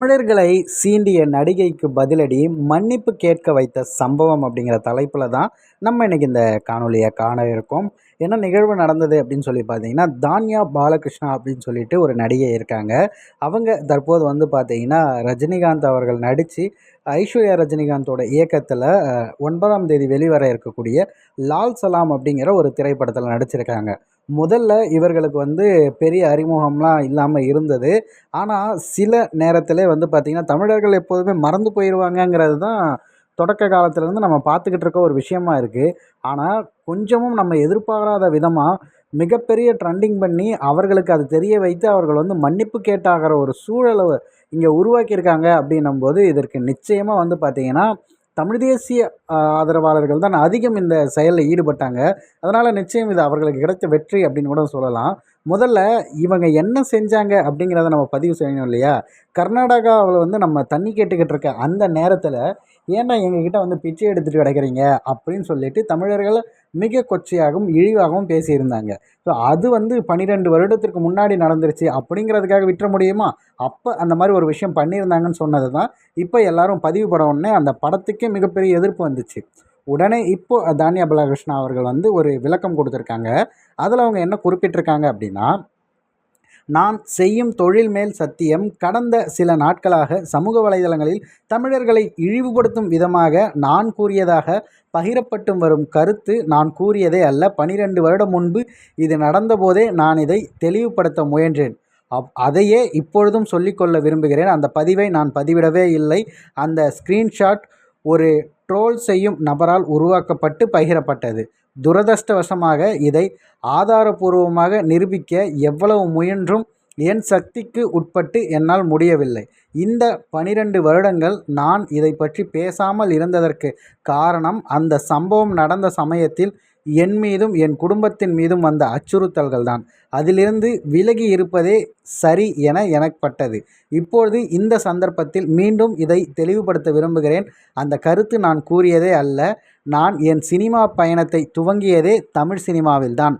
தமிழர்களை சீண்டிய நடிகைக்கு பதிலடி மன்னிப்பு கேட்க வைத்த சம்பவம் அப்படிங்கிற தலைப்பில் தான் நம்ம இன்றைக்கி இந்த காணொலியை காண இருக்கோம். என்ன நிகழ்வு நடந்தது அப்படின்னு சொல்லி பார்த்தீங்கன்னா தான்யா பாலகிருஷ்ணா அப்படின்னு சொல்லிட்டு ஒரு நடிகை இருக்காங்க. அவங்க தற்போது வந்து பார்த்தீங்கன்னா ரஜினிகாந்த் அவர்கள் நடித்து ஐஸ்வர்யா ரஜினிகாந்தோட இயக்கத்தில் ஒன்பதாம் தேதி வெளிவர இருக்கக்கூடிய லால் சலாம் அப்படிங்கிற ஒரு திரைப்படத்தில் நடிச்சிருக்காங்க. முதல்ல இவர்களுக்கு வந்து பெரிய அறிமுகம்லாம் இல்லாமல் இருந்தது. ஆனால் சில நேரத்தில் வந்து பார்த்திங்கன்னா தமிழர்கள் எப்போதுமே மறந்து போயிடுவாங்கங்கிறது தான் தொடக்க காலத்துலேருந்து நம்ம பார்த்துக்கிட்டு இருக்க ஒரு விஷயமா இருக்குது ஆனால் கொஞ்சமும் நம்ம எதிர்பாராத விதமாக மிகப்பெரிய ட்ரெண்டிங் பண்ணி அவர்களுக்கு அது தெரிய வைத்து அவர்கள் வந்து மன்னிப்பு கேட்டாகிற ஒரு சூழலை இங்கே உருவாக்கியிருக்காங்க அப்படின்னும் போது இதற்கு நிச்சயமாக வந்து பார்த்திங்கன்னா தமிழ் தேசிய ஆதரவாளர்கள் தான் அதிகம் இந்த செயலில் ஈடுபட்டாங்க. அதனால் நிச்சயம் இது அவர்களுக்கு கிடைத்த வெற்றி அப்படின்னு கூட சொல்லலாம். முதல்ல இவங்க என்ன செஞ்சாங்க அப்படிங்கிறத நம்ம பதிவு செய்யணும் இல்லையா? கர்நாடகாவில் வந்து நம்ம தண்ணி கேட்டுக்கிட்டு இருக்க அந்த நேரத்தில் ஏன்னா எங்ககிட்ட வந்து பிச்சை எடுத்துகிட்டு கிடைக்கிறீங்க? அப்படின்னு சொல்லிட்டு தமிழர்கள் மிக கொச்சையாகவும் இழிவாகவும் பேசியிருந்தாங்க. ஸோ அது வந்து பன்னிரெண்டு வருடத்திற்கு முன்னாடி நடந்துருச்சு. அப்படிங்கிறதுக்காக விட்டுற முடியுமா? அப்போ அந்த மாதிரி ஒரு விஷயம் பண்ணியிருந்தாங்கன்னு சொன்னது தான் இப்போ எல்லாரும் பதிவு பட உடனே அந்த படத்துக்கே மிகப்பெரிய எதிர்ப்பு வந்துச்சு. உடனே இப்போது தானியா பாலகிருஷ்ணா அவர்கள் வந்து ஒரு விளக்கம் கொடுத்துருக்காங்க. அதில் அவங்க என்ன குறிப்பிட்டிருக்காங்க அப்படின்னா நான் செய்யும் தொழில் மேல் சத்தியம் கடந்த சில நாட்களாக சமூக வலைதளங்களில் தமிழர்களை இழிவுபடுத்தும் விதமாக நான் கூறியதாக பகிரப்பட்டு வரும் கருத்து நான் கூறியதே அல்ல. பனிரெண்டு வருடம் முன்பு இது நடந்தபோதே நான் இதை தெளிவுபடுத்த முயன்றேன். அப் அதையே இப்பொழுதும் சொல்லிக்கொள்ள விரும்புகிறேன். அந்த பதிவை நான் பதிவிடவே இல்லை. அந்த ஸ்க்ரீன்ஷாட் ஒரு ட்ரோல் செய்யும் நபரால் உருவாக்கப்பட்டு பகிரப்பட்டது. துரதிருஷ்டவசமாக இதை ஆதாரபூர்வமாக நிரூபிக்க எவ்வளவு முயன்றும் என் சக்திக்கு உட்பட்டு என்னால் முடியவில்லை. இந்த பனிரெண்டு வருடங்கள் நான் இதை பற்றி பேசாமல் இருந்ததற்கு காரணம் அந்த சம்பவம் நடந்த சமயத்தில் என் மீதும் என் குடும்பத்தின் மீதும் வந்த அச்சுறுத்தல்கள் தான் அதிலிருந்து விலகி இருப்பதே சரி என எனப்பட்டது. இப்பொழுது இந்த சந்தர்ப்பத்தில் மீண்டும் இதை தெளிவுபடுத்த விரும்புகிறேன். அந்த கருத்து நான் கூறியதே அல்ல. நான் என் சினிமா பயணத்தை துவங்கியதே தமிழ் சினிமாவில்தான்.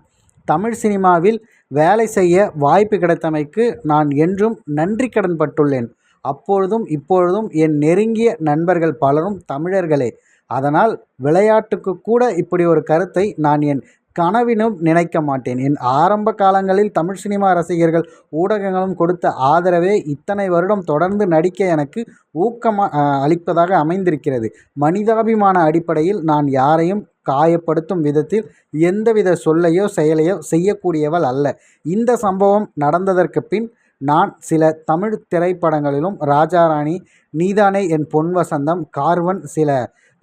தமிழ் சினிமாவில் வேலை செய்ய வாய்ப்பு கிடைத்தமைக்கு நான் என்றும் நன்றி கடன் பட்டுள்ளேன் அப்பொழுதும் இப்பொழுதும் என் நெருங்கிய நண்பர்கள் பலரும் தமிழர்களே. அதனால் விளையாட்டுக்கு கூட இப்படி ஒரு கருத்தை நான் என் கனவினும் நினைக்க மாட்டேன். என் ஆரம்ப காலங்களில் தமிழ் சினிமா ரசிகர்கள் ஊடகங்களும் கொடுத்த ஆதரவே இத்தனை வருடம் தொடர்ந்து நடிக்க எனக்கு ஊக்கமாக அளிப்பதாக அமைந்திருக்கிறது. மனிதாபிமான அடிப்படையில் நான் யாரையும் காயப்படுத்தும் விதத்தில் எந்தவித சொல்லையோ செயலையோ செய்யக்கூடியவள் அல்ல. இந்த சம்பவம் நடந்ததற்கு பின் நான் சில தமிழ் திரைப்படங்களிலும் ராஜாராணி நீதானே என் பொன் வசந்தம் கார்வன் சில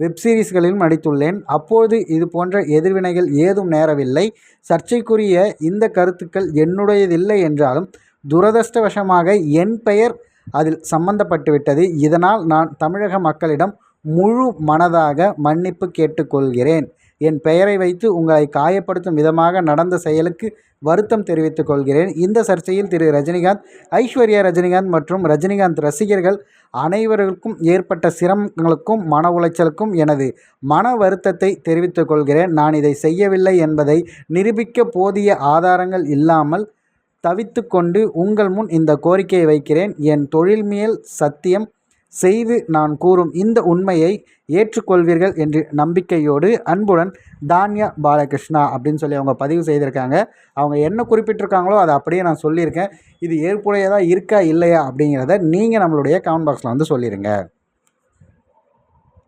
வெப்சீரிஸ்களிலும் நடித்துள்ளேன். அப்போது இது போன்ற எதிர்வினைகள் ஏதும் நேரவில்லை. சர்ச்சைக்குரிய இந்த கருத்துக்கள் என்னுடையதில்லை என்றாலும் துரதிருஷ்டவசமாக என் பெயர் அதில் சம்பந்தப்பட்டுவிட்டது. இதனால் நான் தமிழக மக்களிடம் முழு மனதாக மன்னிப்பு கேட்டுக்கொள்கிறேன். என் பெயரை வைத்து உங்களை காயப்படுத்தும் விதமாக நடந்த செயலுக்கு வருத்தம் தெரிவித்துக் கொள்கிறேன். இந்த சர்ச்சையில் திரு. ரஜினிகாந்த் ஐஸ்வர்யா ரஜினிகாந்த் மற்றும் ரஜினிகாந்த் ரசிகர்கள் அனைவருக்கும் ஏற்பட்ட சிரமங்களுக்கும் மன உளைச்சலுக்கும் எனது மன வருத்தத்தை தெரிவித்துக் கொள்கிறேன். நான் இதை செய்யவில்லை என்பதை நிரூபிக்க போதிய ஆதாரங்கள் இல்லாமல் தவித்து கொண்டு உங்கள் முன் இந்த கோரிக்கையை வைக்கிறேன். என் தொழில் மேல் சத்தியம் செய்து நான் கூறும் இந்த உண்மையை ஏற்றுக்கொள்வீர்கள் என்று நம்பிக்கையோடு அன்புடன் தான்யா பாலகிருஷ்ணா அப்படின்னு சொல்லி அவங்க பதிவு செய்திருக்காங்க. அவங்க என்ன குறிப்பிட்டிருக்காங்களோ அதை அப்படியே நான் சொல்லியிருக்கேன். இது ஏற்புடையதாக இருக்கா இல்லையா அப்படிங்கிறத நீங்கள் நம்மளுடைய கமெண்ட் பாக்ஸில் வந்து சொல்லிடுங்க